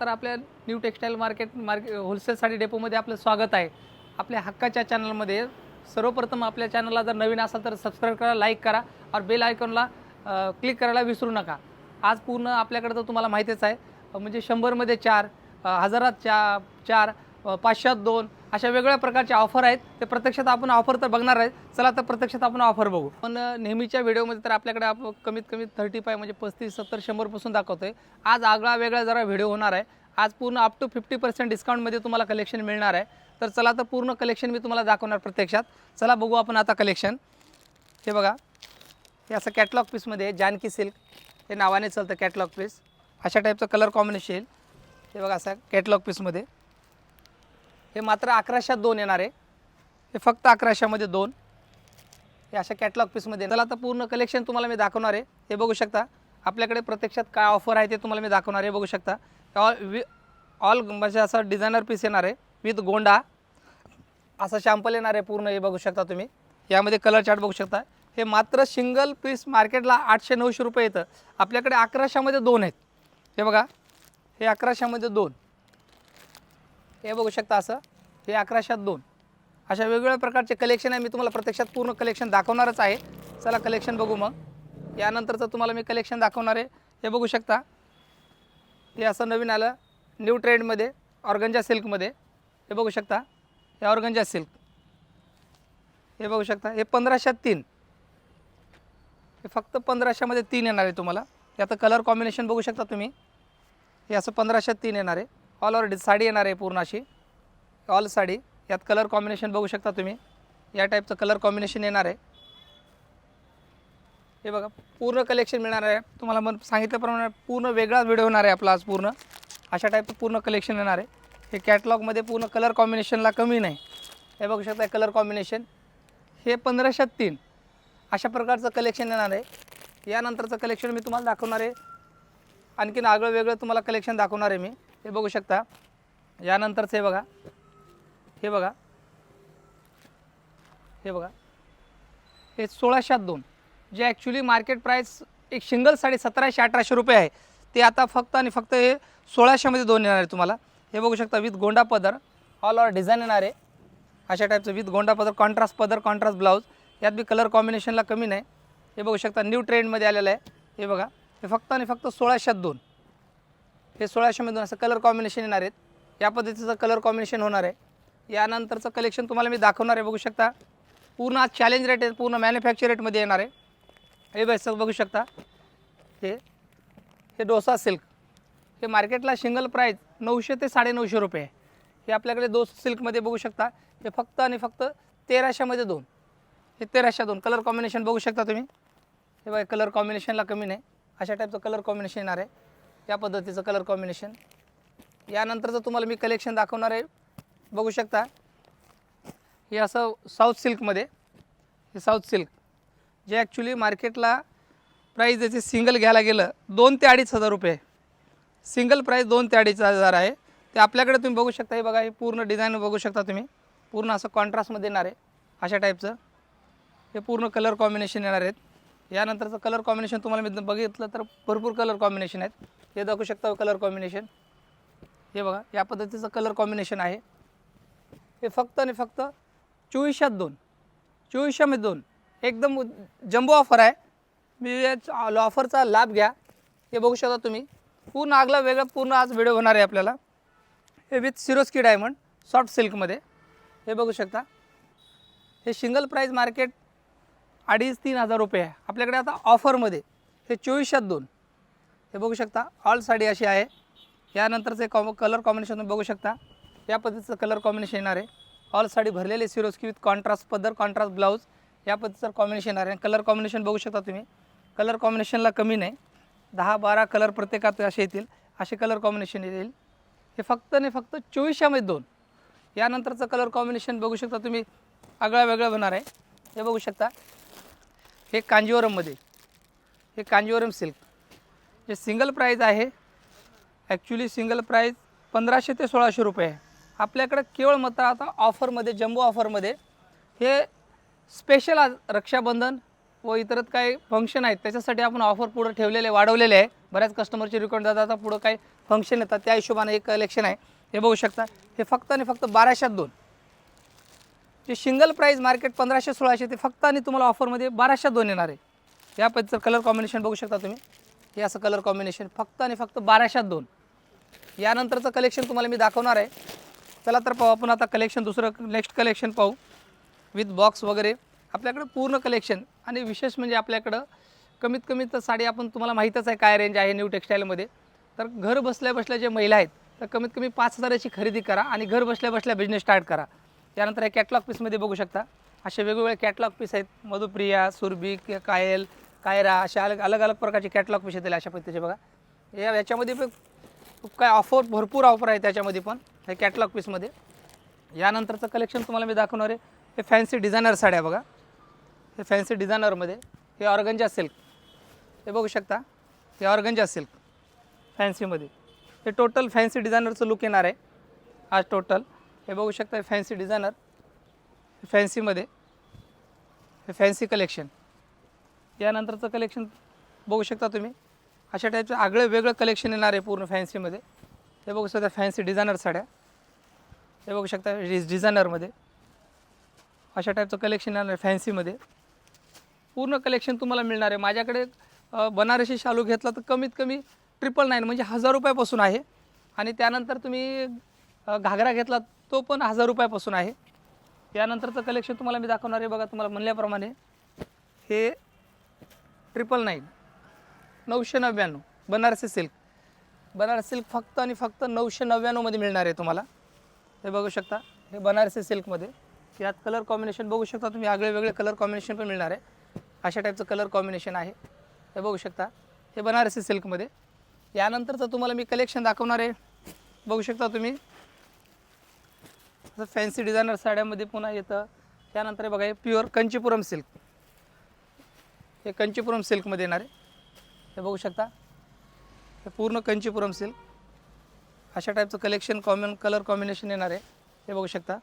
तर आपल्या new textile market market होलसेलसाठी डेपोमध्ये आपलं स्वागत आहे. आपल्या हक्काच्या चॅनलमध्ये सर्वप्रथम आपल्या चॅनलला जर नवीन असाल तर सबस्क्राईब करा लाईक करा और बेल आयकॉनला क्लिक करायला विसरू नका. आज पूर्ण आपल्याकडे तर तुम्हाला माहितीच आहे. म्हणजे शंभरमध्ये चार हजारात चा चार पाचशात पाचशेत दोन अशा वेगवेगळ्या प्रकारचे ऑफर आहेत. ते प्रत्यक्षात आपण ऑफर तर बघणार आहे चला तर प्रत्यक्षात आपण ऑफर बघू. पण नेहमीच्या व्हिडिओमध्ये तर आपल्याकडे आप कमीत कमी थर्टी फाय म्हणजे पस्तीस सत्तर शंभरपासून दाखवतोय. आज आगळा वेगळा जरा व्हिडिओ होणार आहे. आज पूर्ण अप टू फिफ्टी पर्सेंट डिस्काउंटमध्ये तुम्हाला कलेक्शन मिळणार आहे. तर चला तर पूर्ण कलेक्शन मी तुम्हाला दाखवणार प्रत्यक्षात. चला बघू आपण आता कलेक्शन हे बघा. हे असं कॅटलॉग पीसमध्ये आहे. जानकी सिल्क हे नावाने चालतं कॅटलॉग पीस अशा टाईपचं कलर कॉम्बिनेशन येईल. हे बघा असं कॅटलॉग पीसमध्ये हे मात्र अकराशात दोन येणार आहे. हे फक्त अकराशेमध्ये दोन. हे अशा कॅटलॉग पीसमध्ये चला आता पूर्ण कलेक्शन तुम्हाला मी दाखवणार आहे. हे बघू शकता. आपल्याकडे प्रत्यक्षात काय ऑफर आहे ते तुम्हाला मी दाखवणार आहे. बघू शकता. ऑल वि ऑल म्हणजे असं डिझायनर पीस येणार आहे विथ गोंडा. असं शॅम्पल येणार आहे पूर्ण हे बघू शकता तुम्ही. यामध्ये कलर चार्ट बघू शकता. हे मात्र सिंगल पीस मार्केटला आठशे नऊशे रुपये येतं. आपल्याकडे अकराशेमध्ये दोन आहेत. हे बघा. हे अकराशेमध्ये दोन. हे बघू शकता असं. हे अकराशात दोन. अशा वेगवेगळ्या प्रकारचे कलेक्शन आहे. मी तुम्हाला प्रत्यक्षात पूर्ण कलेक्शन दाखवणारच आहे. चला कलेक्शन बघू मग. यानंतरचं तुम्हाला मी कलेक्शन दाखवणार आहे. हे बघू शकता. हे असं नवीन आलं. न्यू ट्रेंडमध्ये ऑर्गंजा सिल्कमध्ये हे बघू शकता. हे ऑर्गंजा सिल्क हे बघू शकता. हे पंधराशेत तीन. हे फक्त पंधराशेमध्ये तीन येणार आहे तुम्हाला. याचं कलर कॉम्बिनेशन बघू शकता तुम्ही. हे असं पंधराशेत तीन येणार आहे. ऑल ओवर साडी येणार आहे पूर्ण अशी. ऑल साडी. यात कलर कॉम्बिनेशन बघू शकता तुम्ही. या टाईपचं कलर कॉम्बिनेशन येणार आहे. हे बघा पूर्ण कलेक्शन मिळणार आहे. तुम्हाला मग सांगितल्याप्रमाणे पूर्ण वेगळाच व्हिडिओ होणार आहे आपला आज पूर्ण. अशा टाईपचं पूर्ण कलेक्शन येणार आहे. हे कॅटलॉगमध्ये पूर्ण कलर कॉम्बिनेशनला कमी नाही. हे बघू शकता कलर कॉम्बिनेशन हे पंधराशे तीन. अशा प्रकारचं कलेक्शन येणार आहे. यानंतरचं कलेक्शन मी तुम्हाला दाखवणार आहे. आणखीन आगळं वेगळं तुम्हाला कलेक्शन दाखवणार आहे मी. हे बघू शकता. यानंतरचं हे बघा. हे बघा. हे बघा. हे सोळाशात दोन. जे ॲक्च्युली मार्केट प्राईस एक सिंगल साडी सतराशे अठराशे रुपये आहे. ते आता फक्त आणि फक्त हे सोळाशेमध्ये दोन येणार आहे तुम्हाला. हे बघू शकता विथ गोंडा पदर. ऑल ओवर डिझाईन येणार आहे. अशा टाईपचं विथ गोंडा पदर कॉन्ट्रास्ट पदर कॉन्ट्रास्ट ब्लाऊज यात बी कलर कॉम्बिनेशनला कमी नाही. हे बघू शकता न्यू ट्रेंडमध्ये आलेलं आहे. हे बघा. हे फक्त आणि फक्त सोळाशेत दोन. हे सोळाशेमधून असं कलर कॉम्बिनेशन येणार आहेत. या पद्धतीचं कलर कॉम्बिनेशन होणार आहे. यानंतरचं कलेक्शन तुम्हाला मी दाखवणार आहे बघू शकता. पूर्ण आज चॅलेंज रेट आहे पूर्ण मॅन्युफॅक्चर रेटमध्ये येणार आहे. हे बस बघू शकता. हे हे डोसा सिल्क. हे मार्केटला सिंगल प्राईज नऊशे ते साडेनऊशे रुपये आहे. हे आपल्याकडे दोस सिल्कमध्ये बघू शकता. हे फक्त आणि फक्त तेराशेमध्ये दोन. हे तेराशे दोन. कलर कॉम्बिनेशन बघू शकता तुम्ही. हे बघा कलर कॉम्बिनेशनला कमी नाही. अशा टाईपचं कलर कॉम्बिनेशन येणार आहे. या पद्धतीचं कलर कॉम्बिनेशन यानंतरचं तुम्हाला मी कलेक्शन दाखवणार आहे बघू शकता. हे असं साऊथ सिल्कमध्ये हे साऊथ सिल्क जे ॲक्च्युली मार्केटला प्राईज याचे सिंगल घ्यायला गेलं दोन ते अडीच हजार रुपये सिंगल प्राईस दोन ते अडीच हजार आहे. ते आपल्याकडे तुम्ही बघू शकता हे बघा हे पूर्ण डिझाईन बघू शकता तुम्ही. पूर्ण असं कॉन्ट्रास्टमध्ये येणार आहे अशा टाईपचं हे पूर्ण कलर कॉम्बिनेशन येणार आहेत. यानंतरचं कलर कॉम्बिनेशन तुम्हाला मी बघितलं तर भरपूर कलर कॉम्बिनेशन आहेत. हे दाखवू शकता हो, कलर कॉम्बिनेशन हे बघा या पद्धतीचं कलर कॉम्बिनेशन आहे. हे फक्त आणि फक्त चोवीसशात दोन. चोवीसशेमध्ये दोन. एकदम जम्बो ऑफर आहे. मी या ऑफरचा लाभ घ्या. हे बघू शकता तुम्ही. पूर्ण आगला वेगळा पूर्ण आज व्हिडिओ होणार आहे आपल्याला. हे विथ सिरोस्की डायमंड सॉफ्ट सिल्कमध्ये हे बघू शकता. हे सिंगल प्राईज मार्केट अडीच तीन हजार रुपये आहे. आपल्याकडे आता ऑफरमध्ये हे चोवीसशेत दोन. हे बघू शकता ऑल साडी अशी आहे. यानंतरचे कॉम कलर कॉम्बिनेशन तुम्ही बघू शकता. या पद्धतीचं कलर कॉम्बिनेशन येणार आहे. ऑल साडी भरलेली सिरोस्की विथ कॉन्ट्रास्ट पदर कॉन्ट्रास्ट ब्लाऊज या पद्धतीचं कॉम्बिनेशन येणार आहे. कलर कॉम्बिनेशन बघू शकता तुम्ही. कलर कॉम्बिनेशनला कमी नाही. दहा बारा कलर प्रत्येकात असे येतील. असे कलर कॉम्बिनेशन येईल. हे फक्त आणि फक्त चोवीसशेमध्ये दोन. यानंतरचं कलर कॉम्बिनेशन बघू शकता तुम्ही. आगळा वेगळं होणार आहे. हे बघू शकता. हे कांजीवरममध्ये हे कांजीवरम सिल्क. हे सिंगल प्राईज आहे. ॲक्च्युली सिंगल प्राईज पंधराशे ते सोळाशे रुपये. आहे आपल्याकडं केवळ मात्र आता ऑफरमध्ये जम्बो ऑफरमध्ये हे स्पेशल आज रक्षाबंधन व इतरत काही फंक्शन आहेत. त्याच्यासाठी आपण ऑफर पुढं ठेवलेले वाढवलेले आहे. बऱ्याच कस्टमरचे रिकॉर्ड जातात. आता पुढं काही फंक्शन येतात. त्या हिशोबाने एक कलेक्शन आहे. हे बघू शकता. हे फक्त आणि फक्त बाराशेत दोन. जे सिंगल प्राईज मार्केट पंधराशे सोळाशे ते फक्त आणि तुम्हाला ऑफरमध्ये बाराशे दोन येणार आहे. या पद्धतीचं कलर कॉम्बिनेशन बघू शकता तुम्ही. हे असं कलर कॉम्बिनेशन फक्त आणि फक्त बाराशेत दोन. यानंतरचं कलेक्शन तुम्हाला मी दाखवणार आहे. चला तर पाहू आपण आता कलेक्शन दुसरं नेक्स्ट कलेक्शन पाहू. विथ बॉक्स वगैरे. आपल्याकडं पूर्ण कलेक्शन आणि विशेष म्हणजे आपल्याकडं कमीत कमी तर साडी आपण तुम्हाला माहीतच आहे काय रेंज आहे न्यू टेक्स्टाईलमध्ये तर घर बसल्या बसल्या जे महिला आहेत तर कमीत कमी पाच हजाराची खरेदी करा आणि घर बसल्या बसल्या बिझनेस स्टार्ट करा. त्यानंतर हे कॅटलॉग पीसमध्ये बघू शकता. असे वेगवेगळे कॅटलॉग पीस आहेत. मधुप्रिया सुरभी कायल कायरा अशा अलग अलग अलग प्रकारचे कॅटलॉग पीस येतील अशा पद्धतीचे बघा. या याच्यामध्ये पण खूप काय ऑफर भरपूर ऑफर आहे त्याच्यामध्ये पण हे कॅटलॉग पीसमध्ये यानंतरचं कलेक्शन तुम्हाला मी दाखवणार आहे. हे फॅन्सी डिझायनर साड्या बघा. हे फॅन्सी डिझायनरमध्ये हे ऑर्गंजा सिल्क. हे बघू शकता. हे ऑर्गंजा सिल्क फॅन्सीमध्ये हे टोटल फॅन्सी डिझायनरचं लुक येणार आहे. आज टोटल हे बघू शकता फॅन्सी डिझायनर फॅन्सीमध्ये हे फॅन्सी कलेक्शन यानंतरचं कलेक्शन बघू शकता तुम्ही. अशा टाईपचं आगळं वेगळं कलेक्शन येणार आहे पूर्ण फॅन्सीमध्ये हे बघू शकता फॅन्सी डिझायनर साड्या. हे बघू शकता डिझायनरमध्ये अशा टाईपचं कलेक्शन येणार आहे फॅन्सीमध्ये पूर्ण कलेक्शन तुम्हाला मिळणार आहे. माझ्याकडे बनारसी शालू घेतला तर कमीत कमी ट्रिपल नाईन म्हणजे हजार रुपयापासून आहे. आणि त्यानंतर तुम्ही घागरा घेतला तो पण हजार रुपयापासून आहे. यानंतरचं कलेक्शन तुम्हाला मी दाखवणार आहे बघा तुम्हाला म्हणल्याप्रमाणे हे ट्रिपल नाईन नऊशे नव्याण्णव बनारसी सिल्क बनारसी सिल्क फक्त आणि फक्त नऊशे नव्याण्णवमध्ये मिळणार आहे तुम्हाला. हे बघू शकता हे बनारसी सिल्कमध्ये यात कलर कॉम्बिनेशन बघू शकता तुम्ही आगळे वेगळे कलर कॉम्बिनेशन पण मिळणार आहे. अशा टाईपचं कलर कॉम्बिनेशन आहे. हे बघू शकता हे बनारसी सिल्कमध्ये यानंतरचं तुम्हाला मी कलेक्शन दाखवणार आहे. बघू शकता तुम्ही फॅन्सी डिझायनर साड्यामध्ये पुन्हा येतं. त्यानंतर बघा हे प्युअर कंचीपुरम सिल्क हे कंचीपुरम सिल्कमध्ये येणार आहे. हे बघू शकता. हे पूर्ण कंचीपुरम सिल्क अशा टाईपचं कलेक्शन कॉम्बिन कलर कॉम्बिनेशन येणार आहे. हे बघू शकता.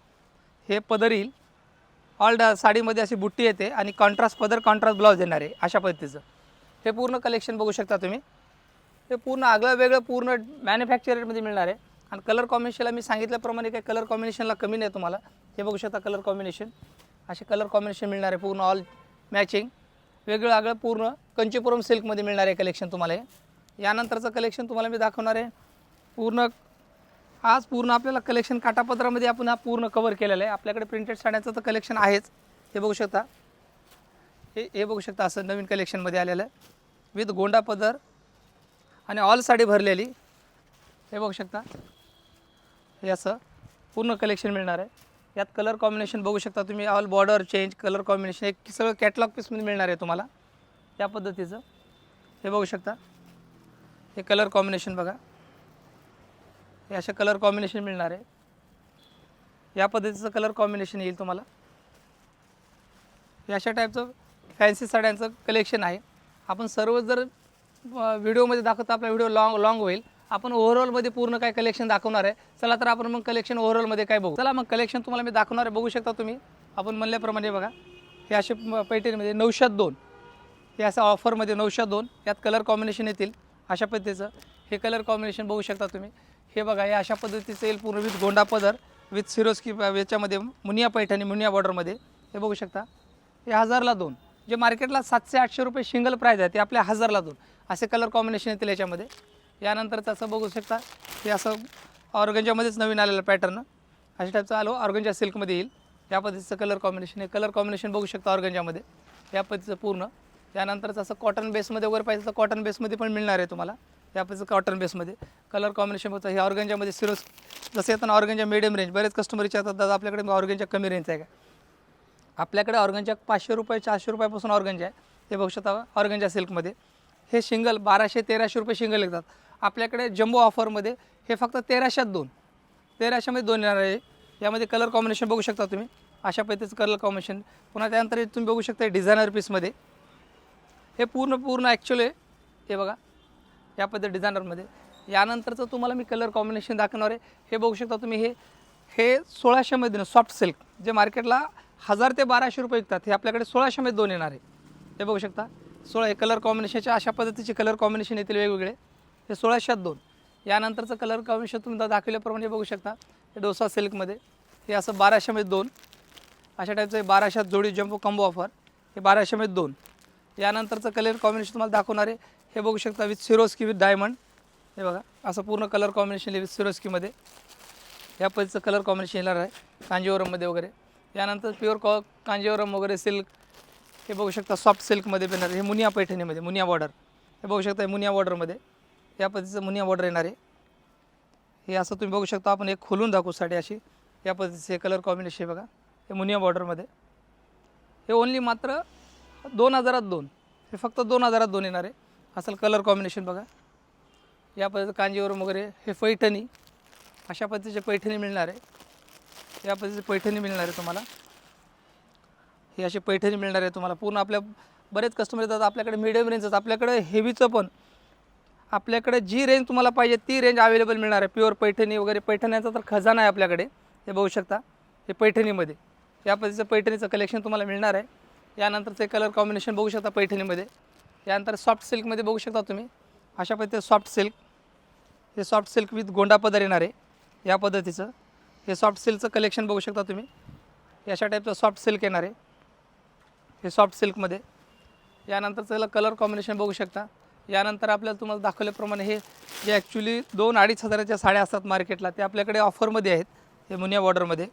हे पदर येईल. ऑल डा साडीमध्ये अशी बुट्टी येते आणि कॉन्ट्रास्ट पदर कॉन्ट्रास्ट ब्लाऊज येणार आहे. अशा पद्धतीचं. हे पूर्ण कलेक्शन बघू शकता तुम्ही. हे पूर्ण आगळं वेगळं पूर्ण मॅन्युफॅक्चरमध्ये मिळणार आहे. आणि कलर कॉम्बिनेशनला मी सांगितल्याप्रमाणे काही कलर कॉम्बिनेशनला कमी नाही तुम्हाला. हे बघू शकता कलर कॉम्बिनेशन असे कलर कॉम्बिनेशन मिळणार आहे पूर्ण ऑल मॅचिंग वेगळं आगळं पूर्ण कंचीपुरम सिल्कमध्ये मिळणार आहे कलेक्शन तुम्हाला हे. यानंतरचं कलेक्शन तुम्हाला मी दाखवणार आहे. पूर्ण आज पूर्ण आपल्याला कलेक्शन काटापत्रामध्ये आपण हा पूर्ण कवर केलेलं आहे. आपल्याकडे प्रिंटेड साड्यांचं तर कलेक्शन आहेच. हे बघू शकता. हे हे बघू शकता असं नवीन कलेक्शनमध्ये आलेलं आहे. विथ गोंडा पदर आणि ऑल साडी भरलेली. हे बघू शकता. हे असं पूर्ण कलेक्शन मिळणार आहे. यात कलर कॉम्बिनेशन बघू शकता तुम्ही. All border change colour combination एक सगळं कॅटलॉग पीसमध्ये मिळणार आहे तुम्हाला. त्या पद्धतीचं. हे बघू शकता. हे कलर कॉम्बिनेशन बघा. हे अशा कलर कॉम्बिनेशन मिळणार आहे. या पद्धतीचं कलर कॉम्बिनेशन येईल तुम्हाला. हे अशा टाईपचं फॅन्सी साड्यांचं कलेक्शन आहे. आपण सर्व जर व्हिडिओमध्ये दाखवतो आपला व्हिडिओ लाँग लाँग होईल. आपण ओव्हरऑलमध्ये पूर्ण काय कलेक्शन दाखवणार आहे चला तर आपण मग कलेक्शन ओव्हरऑलमध्ये काय बघू. चला मग कलेक्शन तुम्हाला मी दाखवणार आहे बघू शकता तुम्ही. आपण म्हणल्याप्रमाणे बघा हे असे पैठणीमध्ये नऊशात दोन. हे असं ऑफरमध्ये नऊशात दोन. यात कलर कॉम्बिनेशन येतील अशा पद्धतीचं. हे कलर कॉम्बिनेशन बघू शकता तुम्ही. हे बघा हे अशा पद्धतीचं येईल पूर्ण विथ गोंडा पदर विथ सिरोस्की याच्यामध्ये मुनिया पैठणी मुनिया बॉर्डरमध्ये हे बघू शकता. हे हजारला दोन. जे मार्केटला सातशे आठशे रुपये सिंगल प्राईज आहे ते आपल्या हजारला दोन. असे कलर कॉम्बिनेशन येतील याच्यामध्ये. यानंतर असं बघू शकता हे असं ऑर्गंजामध्येच नवीन आलेलं पॅटर्न अशा टाईपचं आलो ऑर्गंजा सिल्कमध्ये येईल. या पद्धतीचं कलर कॉम्बिनेशन हे कलर कॉम्बिनेशन बघू शकता ऑर्गंजामध्ये या पद्धतीचं पूर्ण. त्यानंतरचं असं कॉटन बेसमध्ये वगैरे पाहिजे तर कॉटन बेसमध्ये पण मिळणार आहे तुम्हाला. या पद्धतीचं कॉटन बेसमध्ये कलर कॉम्बिनेशन होतं हे ऑर्गंजामध्ये सिरोस जसं येतं ना ऑर्गंजा मिडियम रेंज बरेच कस्टमर विचारतात दादा आपल्याकडे ऑर्गंजा कमी रेंज आहे का? आपल्याकडे ऑर्गंजा पाचशे रुपये चारशे रुपयापासून ऑर्गंजा आहे. हे बघू शकता ऑर्गंजा सिल्कमध्ये हे शिंगल बाराशे तेराशे रुपये शिंगल येतात. आपल्याकडे जम्बो ऑफरमध्ये हे फक्त तेराशात दोन. तेराशेमध्ये दोन येणार आहे. यामध्ये कलर कॉम्बिनेशन बघू शकता तुम्ही. अशा पद्धतीचं कलर कॉम्बिनेशन पुन्हा त्यानंतर तुम्ही बघू शकता डिझायनर पीसमध्ये हे पूर्ण पूर्ण ॲक्च्युली हे बघा. या पद्धती डिझायनरमध्ये यानंतरचं तुम्हाला मी कलर कॉम्बिनेशन दाखवणार आहे. हे बघू शकता तुम्ही. हे हे सोळाशेमध्ये सॉफ्ट सिल्क जे मार्केटला हजार ते बाराशे रुपये विकतात. हे आपल्याकडे सोळाशेमध्ये दोन येणार आहे. हे बघू शकता. सोळा हे कलर कॉम्बिनेशनचे अशा पद्धतीचे कलर कॉम्बिनेशन येतील वेगवेगळे. हे सोळाशेत दोन. यानंतरचं कलर कॉम्बिनेशन तुम्ही दा- दाखवल्याप्रमाणे बघू शकता. हे डोसा सिल्कमध्ये. हे असं बाराशेमध्ये दोन. अशा टाईपचं हे बाराशेत जोडी जम्बो कॉम्बो ऑफर हे बाराशेमध्ये दोन. यानंतरचं कलर कॉम्बिनेशन तुम्हाला दाखवणार आहे. हे बघू शकता विथ सिरोस्की विथ डायमंड हे बघा असं पूर्ण कलर कॉम्बिनेशन विथ सिरोस्कीमध्ये या पद्धतीचं कलर कॉम्बिनेशन येणार आहे. कांजीवरममध्ये वगैरे. यानंतर प्युअर कॉ कांजीवरम वगैरे सिल्क. हे बघू शकता सॉफ्ट सिल्कमध्ये पण येणार आहे. हे मुनिया पैठणीमध्ये मुनिया बॉर्डर हे बघू शकता मुनिया बॉर्डरमध्ये या पद्धतीचं मुनिया बॉर्डर येणार आहे. हे असं तुम्ही बघू शकता आपण एक खोलून दाखवू साडी अशी. या पद्धतीचे कलर कॉम्बिनेशन आहे बघा. हे मुनिया बॉर्डरमध्ये हे ओनली मात्र दोन हजारात दोन. हे फक्त दोन हजारात दोन येणार आहे. असं कलर कॉम्बिनेशन बघा. या पद्धतीचं कांजीवरम वगैरे हे पैठणी. अशा पद्धतीचे पैठणी मिळणार आहे. या पद्धतीचे पैठणी मिळणार आहे तुम्हाला. हे अशी पैठणी मिळणार आहे तुम्हाला. पूर्ण आपल्या बरेच कस्टमर येतात आपल्याकडे मिडियम रेंजच आपल्याकडे हेवीचं पण आपल्याकडे जी रेंज तुम्हाला पाहिजे ती रेंज अवेलेबल मिळणार आहे. प्युअर पैठणी वगैरे पैठण्याचा तर खजाना आहे आपल्याकडे. हे बघू शकता हे पैठणीमध्ये. या पद्धतीचं पैठणीचं कलेक्शन तुम्हाला मिळणार आहे. यानंतरचे कलर कॉम्बिनेशन बघू शकता पैठणीमध्ये. यानंतर सॉफ्ट सिल्कमध्ये बघू शकता तुम्ही. अशा पद्धतीचं सॉफ्ट सिल्क हे सॉफ्ट सिल्क विथ गोंडा पदर येणार आहे. या पद्धतीचं. हे सॉफ्ट सिल्कचं कलेक्शन बघू शकता तुम्ही. अशा टाईपचं सॉफ्ट सिल्क येणार आहे. हे सॉफ्ट सिल्कमध्ये यानंतरचं कलर कॉम्बिनेशन बघू शकता. यानंतर आपल्याला तुम्हाला दाखवल्याप्रमाणे हे जे ॲक्च्युली दोन अडीच हजाराच्या साड्या असतात मार्केटला ते आपल्याकडे ऑफरमध्ये आहेत हे मुनिया बॉर्डरमध्ये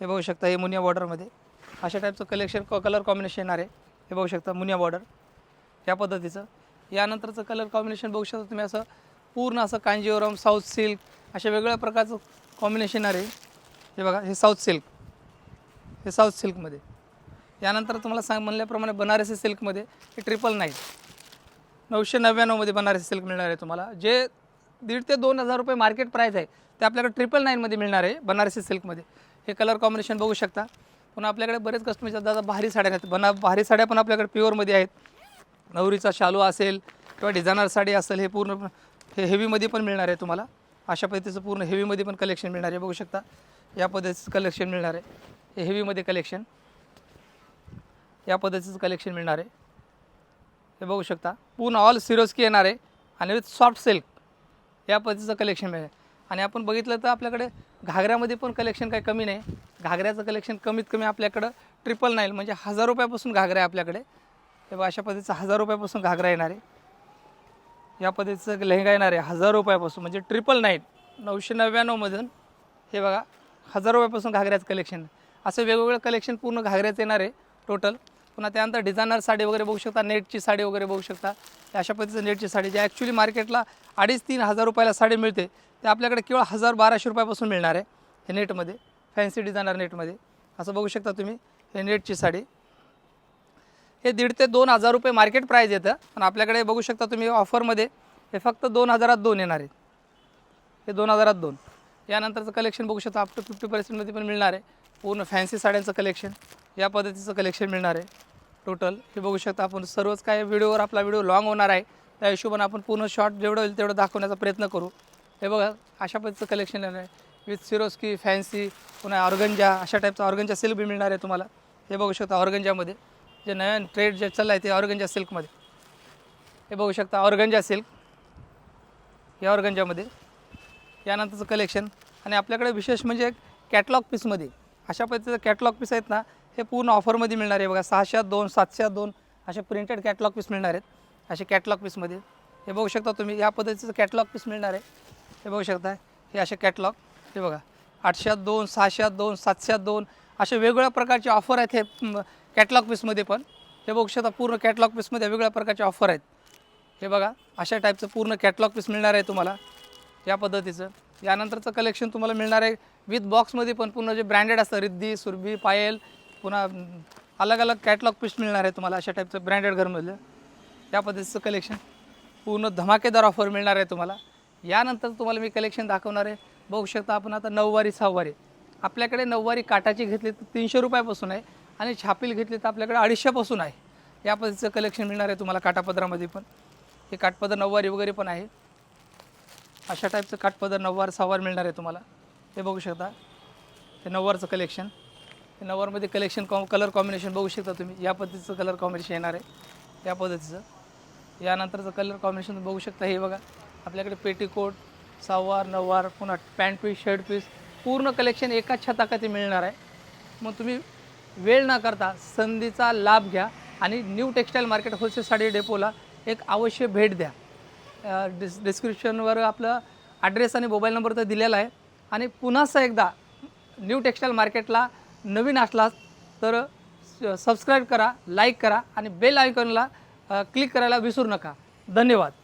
हे बघू शकता हे मुनिया बॉर्डरमध्ये अशा टाईपचं कलेक्शन क कलर कॉम्बिनेशन येणार आहे. हे बघू शकता मुनिया बॉर्डर या पद्धतीचं. यानंतरचं कलर कॉम्बिनेशन बघू शकता तुम्ही असं पूर्ण असं कांजीवरम साऊथ सिल्क अशा वेगवेगळ्या प्रकारचं कॉम्बिनेशन येणार आहे. हे बघा हे साऊथ सिल्क हे साऊथ सिल्कमध्ये यानंतर तुम्हाला सांग म्हणल्याप्रमाणे बनारसी सिल्कमध्ये हे ट्रिपल नाईन नऊशे नव्याण्णवमध्ये बनारसी सिल्क मिळणार आहे तुम्हाला. जे दीड ते दोन हजार रुपये मार्केट प्राईस आहे ते आपल्याकडे ट्रिपल नाईनमध्ये मिळणार आहे बनारसी सिल्कमध्ये हे कलर कॉम्बिनेशन बघू शकता. पुन्हा आपल्याकडे बरेच कस्टमर दादा भारी साड्या आहेत. बना भारी साड्या पण आपल्याकडे प्युअरमध्ये आहेत. नवरीचा शालू असेल किंवा डिझायनर साडी असेल हे पूर्ण हे हेवीमध्ये पण मिळणार आहे तुम्हाला. अशा पद्धतीचं पूर्ण हेवीमध्ये पण कलेक्शन मिळणार आहे. बघू शकता. या पद्धतीचं कलेक्शन मिळणार आहे. हे हेवीमध्ये कलेक्शन या पद्धतीचं कलेक्शन मिळणार आहे. हे बघू शकता. पूर्ण ऑल सिरोस्की येणार आहे. आणि विथ सॉफ्ट सिल्क या पद्धतीचं कलेक्शन मिळेल. आणि आपण बघितलं तर आपल्याकडे घागऱ्यामध्ये पण कलेक्शन काही कमी नाही. घागऱ्याचं कलेक्शन कमीत कमी आपल्याकडं ट्रिपल नाईल म्हणजे हजार रुपयापासून घागरा आहे आपल्याकडे. हे बघा अशा पद्धतीचं हजार रुपयापासून घागरा येणार आहे. या पद्धतीचं लेहंगा येणार आहे हजार रुपयापासून म्हणजे ट्रिपल नाईन नऊशे नव्याण्णवमधून हे बघा हजार रुपयापासून घागऱ्याचं कलेक्शन असं वेगवेगळं कलेक्शन पूर्ण घागऱ्याचं येणार आहे टोटल पुन्हा त्यानंतर डिझायनर साडी वगैरे बघू शकता नेटची साडी वगैरे बघू शकता. अशा पद्धतीचं नेटची साडी जी ॲक्च्युली मार्केटला अडीच तीन हजार रुपयाला साडी मिळते. ते आपल्याकडे केवळ हजार बाराशे रुपयापासून मिळणार आहे हे नेटमध्ये फॅन्सी डिझायनर नेटमध्ये असं बघू शकता तुम्ही हे नेटची साडी. हे दीड ते दोन हजार रुपये मार्केट प्राईज येतं. पण आपल्याकडे बघू शकता तुम्ही ऑफरमध्ये हे फक्त दोन हजारात दोन येणार आहे हे दोन हजारात दोन. यानंतरचं कलेक्शन बघू शकता अप टू फिफ्टी पर्सेंटमध्ये पण मिळणार आहे. पूर्ण फॅन्सी साड्यांचं कलेक्शन या पद्धतीचं कलेक्शन मिळणार आहे. टोटल हे बघू शकता आपण सर्वच काय व्हिडिओवर आपला व्हिडिओ लॉंग होणार आहे. त्या हिशोबाने आपण पूर्ण शॉर्ट जेवढं होईल तेवढं दाखवण्याचा प्रयत्न करू. हे बघा अशा पद्धतीचं कलेक्शन येणार आहे. विथ सिरोस्की फॅन्सी पुन्हा ऑर्गंजा अशा टाईपचा ऑर्गंजा सिल्क बी मिळणार आहे तुम्हाला. हे बघू शकता ऑर्गंजामध्ये जे नवीन ट्रेड जे चाललं आहे ते ऑर्गंजा सिल्कमध्ये हे बघू शकता ऑर्गंजा सिल्क या ऑर्गंजामध्ये यानंतरचं कलेक्शन आणि आपल्याकडे विशेष म्हणजे कॅटलॉग पीसमध्ये अशा पद्धतीचं कॅटलॉग पीस आहेत ना हे पूर्ण ऑफरमध्ये मिळणार आहे बघा. सहाशे दोन सातशे दोन असे प्रिंटेड कॅटलॉग पीस मिळणार आहेत. असे कॅटलॉग पीसमध्ये हे बघू शकता तुम्ही या पद्धतीचं कॅटलॉग पीस मिळणार आहे. हे बघू शकता हे असे कॅटलॉग हे बघा आठशे दोन सहाशे दोन सातशे दोन असे वेगवेगळ्या प्रकारचे ऑफर आहेत हे कॅटलॉग पीसमध्ये पण. हे बघू शकता पूर्ण कॅटलॉग पीसमध्ये वेगवेगळ्या प्रकारचे ऑफर आहेत. हे बघा अशा टाईपचं पूर्ण कॅटलॉग पीस मिळणार आहे तुम्हाला. या पद्धतीचं. यानंतरचं कलेक्शन तुम्हाला मिळणार आहे. विथ बॉक्समध्ये पण पूर्ण जे ब्रँडेड असतं रिद्धी सुरभी पायल पुन्हा अलग अलग कॅटलॉग पीस मिळणार आहे तुम्हाला अशा टाईपचं ब्रँडेड घरमधलं. या पद्धतीचं कलेक्शन पूर्ण धमाकेदार ऑफर मिळणार आहे तुम्हाला. यानंतर तुम्हाला मी कलेक्शन दाखवणार आहे. बघू शकता आपण आता नऊवारी सहावारी. आपल्याकडे नऊवारी काटाची घेतली तर तीनशे रुपयापासून आहे आणि छापील घेतली तर आपल्याकडे अडीचशेपासून आहे. या पद्धतीचं कलेक्शन मिळणार आहे तुम्हाला काटापदरामध्ये पण. हे काठपदर नऊवारी वगैरे पण आहे. अशा टाईपचं काठपदर नऊवार सहावार मिळणार आहे तुम्हाला. हे बघू शकता. ते नऊवारचं कलेक्शन नवरमध्ये कलेक्शन कॉ कलर कॉम्बिनेशन बघू शकता तुम्ही. या पद्धतीचं कलर कॉम्बिनेशन येणार आहे. या पद्धतीचं. यानंतरचं कलर कॉम्बिनेशन तुम्ही बघू शकता. हे बघा. आपल्याकडे पेटीकोट सहावार नऊवार पुन्हा पॅन्ट पीस शर्ट पीस पूर्ण कलेक्शन एकाच छताखाली मिळणार आहे. मग तुम्ही वेळ न करता संधीचा लाभ घ्या आणि new textile market wholesale sari डेपोला एक अवश्य भेट द्या. डिस् डिस डिस्क्रिप्शनवर आपलं ॲड्रेस आणि मोबाईल नंबर तर दिलेला आहे. आणि पुन्हा एकदा न्यू टेक्स्टाईल मार्केटला नवीन असलास तर सबस्क्राईब करा लाईक करा आणि बेल आयकॉनला क्लिक करायला विसरू नका. धन्यवाद.